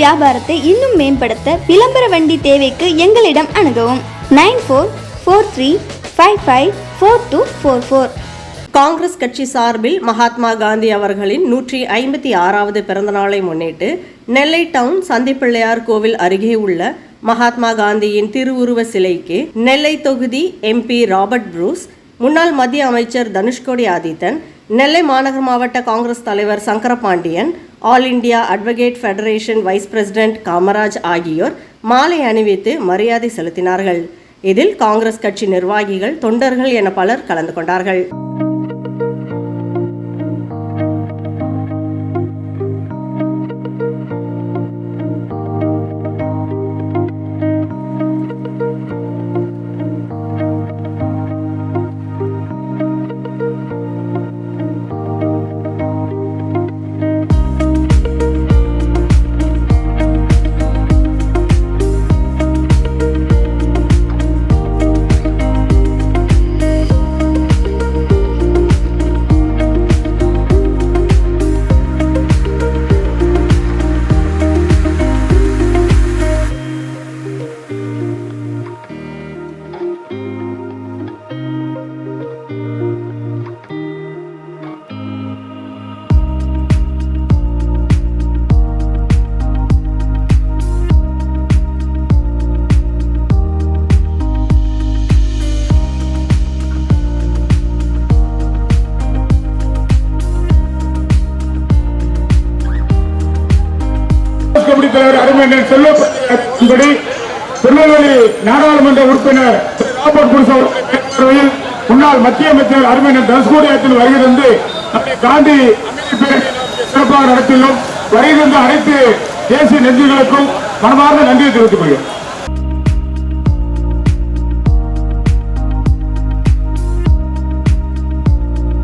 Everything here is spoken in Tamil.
வியாபாரத்தை இன்னும் மேம்படுத்த விளம்பர வண்டி தேவைக்கு எங்களிடம் அணுகவும். Nine four four three five five four two four four. Congress கட்சி சார்பில் மகாத்மா காந்தி அவர்களின் நூற்றி ஐம்பத்தி ஆறாவது பிறந்தநாளை முன்னிட்டு நெல்லை டவுன் சந்திப்பிள்ளையார் கோவில் அருகே உள்ள மகாத்மா காந்தியின் திருவுருவ சிலைக்கு நெல்லை தொகுதி எம்பி ராபர்ட் ப்ரூஸ் முன்னாள் மத்திய அமைச்சர் தனுஷ்கோடி ஆதித்தன் நெல்லை மாநகர் மாவட்ட காங்கிரஸ் தலைவர் Sankarapandian all India advocate federation vice president Kamaraj ஆகியோர் மாலை அணிவித்து மரியாதை செலுத்தினார்கள். இதில் காங்கிரஸ் கட்சி நிர்வாகிகள் தொண்டர்கள் என பலர் கலந்து கொண்டார்கள். கமிட்டி தலைவர் அருமையன் செல்வப்படி திருநெல்வேலி நாடாளுமன்ற உறுப்பினர் பேரவையில் முன்னாள் மத்திய அமைச்சர் அருமையன் தனுஷ்கோடியத்தில் வருகிறது காந்தி சிறப்பாக நடத்தியுள்ளோம். வருகை அனைத்து தேசிய நெஞ்சுகளுக்கும் மனமார்ந்த நன்றியை தெரிவித்துக் கொள்கிறேன்